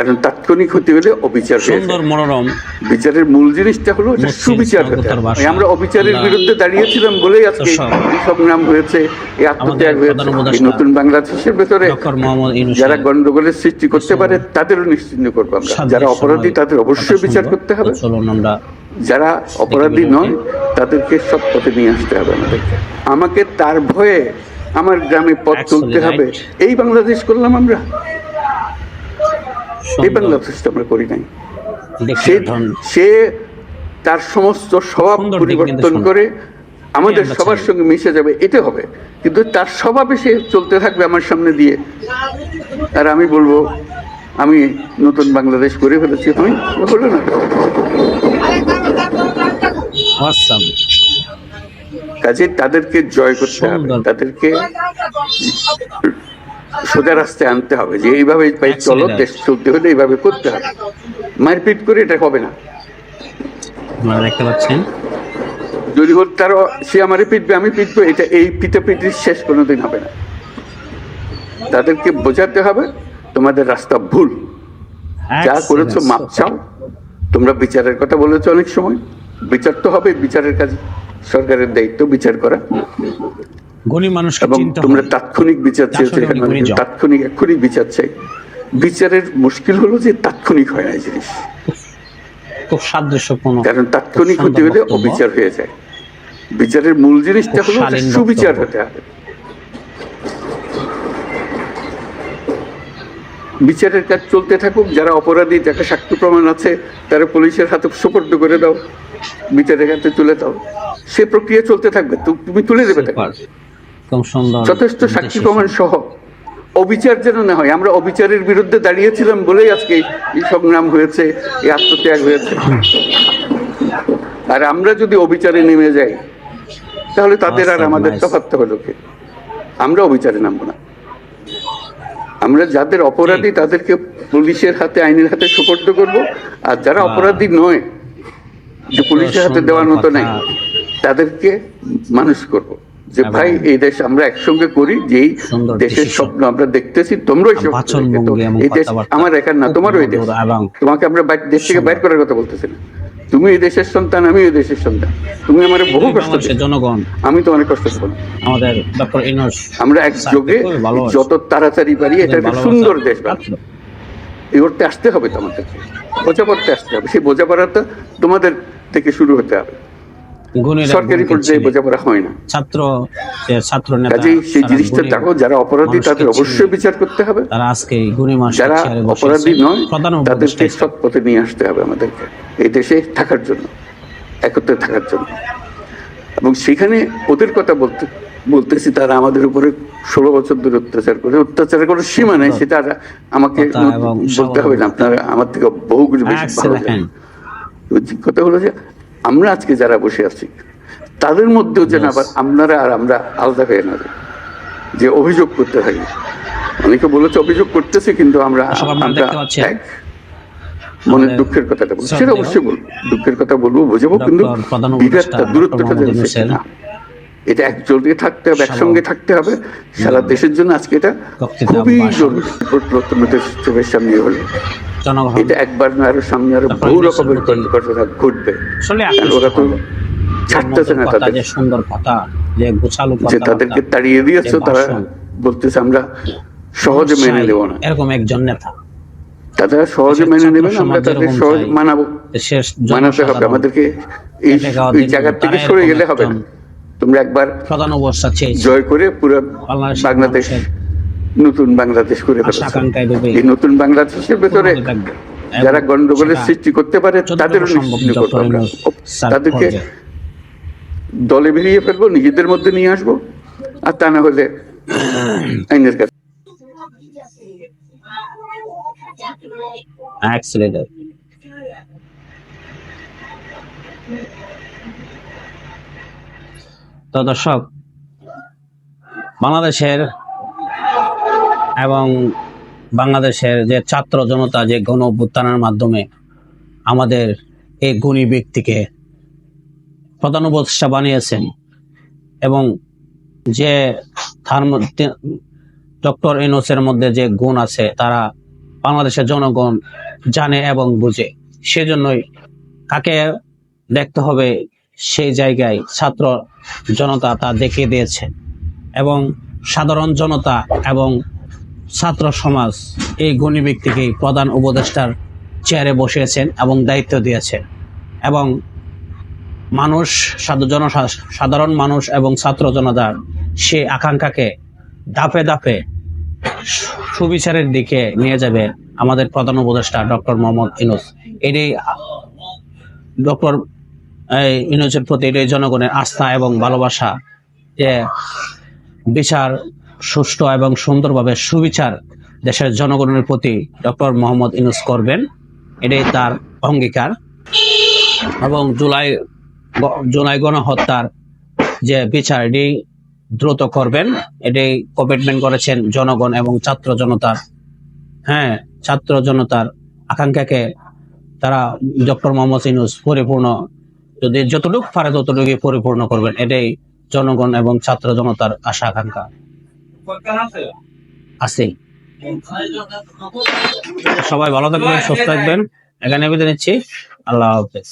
কারণ তাৎক্ষণিক হতে হলে অবিচার সুন্দর মনোরম বিচারের মূল জিনিসটা হলো এটা সুবিচার। আমরা অবিচারের বিরুদ্ধে দাঁড়িয়েছিলাম বলেই আজকে সংগ্রাম হয়েছে এই আত্মত্যাগ হয়েছে। এই নতুন বাংলাদেশের ভেতরে যারা। গন্ডগোলের সৃষ্টি করতে পারে তাদেরও নিশ্চিন্ন করব আমরা। যারা অপরাধী তাদের অবশ্যই বিচার করতে হবে। যারা অপরাধী। নয় তাদেরকে সব পথে নিয়ে আসতে হবে আমাদেরকে আমাকে তার ভয়ে আমার গ্রামে পথ চলতে হবে। এই বাংলাদেশ করলাম আমরা। এই সুন্দর বাংলাদেশটা আমরা করি নাই সে সে তার সমস্ত স্বভাব পরিবর্তন করে আমাদের সবার সঙ্গে মিশে যাবে এটা হবে। কিন্তু তার স্বভাবে সে চলতে থাকবে আমার সামনে দিয়ে। আর আমি বলব আমি নতুন বাংলাদেশ করে ফেলেছি। আমি হলো না. কাজে তাদেরকে জয় করতে হবে। তাদেরকে সোজা রাস্তায় আনতে হবে যে এইভাবে চলো দেশ চলতে হলে এইভাবে করতে হবে। মারপিট করে এটা হবে না। আপনারা দেখতে পাচ্ছেন যদি হোক তার সে আমারে পিটবে আমি পিটবো এটা এই পিটাপিটির শেষ কোনোদিন হবে না। তাদেরকে বোঝাতে হবে তোমাদের রাস্তা ভুল। যা. করেছ মাপ চাও। তোমরা বিচারের কথা বলেছ অনেক সময়। বিচার তো হবে বিচারের কাজ সরকারের দায়িত্ব বিচার করা। গুণী মানুষকে এবং চিনতে তোমরা তাৎক্ষণিক বিচার চেয়েছো। তাৎক্ষণিক এক্ষুনি বিচার চাই। বিচারের মুশকিল হলো যে তাৎক্ষণিক হয় না জিনিস। খুব সাদৃশ্যপূর্ণ। কারণ তাৎক্ষণিক হতে বক্তব্য। অবিচার হয়ে যায়। বিচারের মূল জিনিসটা হলো সুবিচার হতে হবে। বিচারের কাজ চলতে থাকুক যারা অপরাধী যাকে সাক্ষ্য প্রমাণ আছে তারা পুলিশের হাতে সুপর্দ করে দাও। বিচারের হাতে তুলে দাও। সে প্রক্রিয়া চলতে থাকবে। তুমি তুলে দেবে তাকে। খুব সুন্দর যথেষ্ট সাক্ষী প্রমাণ সহ। অবিচার যেন না হয় আমরা অবিচারের বিরুদ্ধে দাঁড়িয়েছিলাম বলেই আজকে এই- সংগ্রাম হয়েছে এই আত্মত্যাগ হয়েছে। আর আমরা যদি অবিচারে নেমে যাই তাহলে তাদের আর আমাদের. তফাৎ হলো কি? আমরা অবিচারে নামবো না। আমরা যাদের অপরাধী তাদেরকে পুলিশের হাতে আইনের হাতে সুপর্দ করব। আর যারা অপরাধী নয় যে পুলিশের হাতে দেওয়ার মতো নাই তাদেরকে মানুষ করব। যে ভাই এই দেশ আমরা একসঙ্গে করি যেই দেশের স্বপ্ন আমরা দেখতেছি তোমরাই সব এই দেশ আমার একার না তোমার ওই দেশ। তোমাকে আমরা দেশ থেকে বাইর করার কথা বলতেছি না তুমি এই দেশের সন্তান আমি এই দেশের সন্তান। তুমি আমার বহু কষ্ট জনগণ। আমি তো অনেক কষ্ট দেবো আমাদের ডক্টর ইনোস আমরা একযোগে। যত তাড়াতাড়ি পারি এটা একটা সুন্দর দেশ। রাখল। এই করতে আসতে হবে তো আমাদেরকে বোঝাপড়তে আসতে হবে। সেই বোঝাপড়াটা তোমাদের থেকে শুরু হতে হবে। সরকারি পর্যায়ে বোঝাপড়া হয় না। ছাত্র ছাত্র নেতা কাজেই সেই জিনিসটা দেখো যারা অপরাধী তাদের অবশ্যই বিচার করতে হবে। তারা আজকে গুণী মানুষ যারা অপরাধী নয় তাদেরকে সৎ পথে নিয়ে আসতে হবে আমাদেরকে এই দেশে থাকার জন্য একত্রে থাকার জন্য। এবং সেখানে ওদের কথা বলতে বলতেছি তারা আমাদের উপরে ষোলো বছর ধরে অত্যাচার করে অত্যাচারের কোনো সীমা নেই সেটা আমাকে বলতে হবে না আপনারা আমার থেকে বহু কিছু বেশি ভালো কথা হলো যে আমরা আজকে যারা বসে আছি তাদের মধ্যেও যেন আবার আপনারা আর আমরা আলাদা হয়ে না যে অভিযোগ করতে থাকি। অনেকে বলেছে অভিযোগ করতেছে কিন্তু আমরা আমরা এক। মনের দুঃখের কথাটা বলব। সেটা অবশ্যই বলব। দুঃখের কথা বলব বোঝাবো কিন্তু বিভেদটা দূরত্বটা যেন না। এটা একজোটে থাকতে হবে একসঙ্গে থাকতে হবে। সারা দেশের জন্য আজকে এটা খুবই জরুরি। চোখের সামনে হলে। এটা একবার না আরও সামনে আরও বহু রকমের ঘটনা ঘটবে। ওরা তো ছাড়তেছে না তাদের যে তাদেরকে তাড়িয়ে দিয়েছ তারা বলতেছে আমরা সহজে মেনে নেব না। এরকম একজন নেতা। তারা সহজে মেনে ছাত্র নেবে আমরা তাদের সহজ মানাবো। মানাতে হবে আমাদেরকে এই জায়গার থেকে সরে গেলে হবে না। তোমরা একবার জয় করে পুরো বাংলাদেশ নতুন বাংলাদেশ করে এই নতুন বাংলাদেশের ভেতরে যারা গন্ডগোলের সৃষ্টি করতে পারে তাদেরও করব আমরা তাদেরকে দলে বেরিয়ে ফেলব নিজেদের মধ্যে নিয়ে আসব আর তা না হলে আইনের কাছে. তো দর্শক, বাংলাদেশের এবং বাংলাদেশের যে ছাত্র জনতা, যে গণ অভ্যুত্থানের মাধ্যমে আমাদের এই গুণী ব্যক্তিকে প্রধান বানিয়েছেন এবং যে তার মধ্যে ডক্টর ইনোসের মধ্যে যে গুণ আছে, তারা বাংলাদেশের জনগণ জানে এবং বুঝে। সেজন্যই কাকে দেখতে হবে সেই জায়গায় ছাত্র জনতা তা দেখিয়ে দিয়েছে এবং সাধারণ জনতা এবং ছাত্র সমাজ এই গুণী ব্যক্তিকে প্রধান উপদেষ্টার চেয়ারে বসিয়েছেন এবং দায়িত্ব দিয়েছেন এবং মানুষ জন, সাধারণ মানুষ এবং ছাত্র জনতার সে আকাঙ্ক্ষাকে ধাপে ধাপে সুবিচারের দিকে নিয়ে যাবে আমাদের প্রধান উপদেষ্টা ডক্টর মোহাম্মদ ইনুস এটি ডক্টর ইনুসের প্রতি জনগণের আস্থা এবং ভালোবাসা যে বিচার সুষ্ঠু এবং সুন্দরভাবে সুবিচার দেশের জনগণের প্রতি ডক্টর মোহাম্মদ ইনুস করবেন, এটাই তার অঙ্গীকার। এবং জুলাই জুলাই গণহত্যার যে বিচার এটি দ্রুত করবেন এটি কমিটমেন্ট করেছেন জনগণ এবং ছাত্র জনতার হ্যাঁ ছাত্র জনতার আকাঙ্ক্ষাকে তারা ডক্টর মোহাম্মদ ইনুস পরিপূর্ণ যদি যতটুকু পারে ততটুকু পরিপূর্ণ করবেন। এটাই জনগণ এবং ছাত্র জনতার আশা আকাঙ্ক্ষা। আছে। সবাই ভালো থাকবেন সুস্থ থাকবেন। এখানে বিদায় নিচ্ছি। আল্লাহ হাফেজ।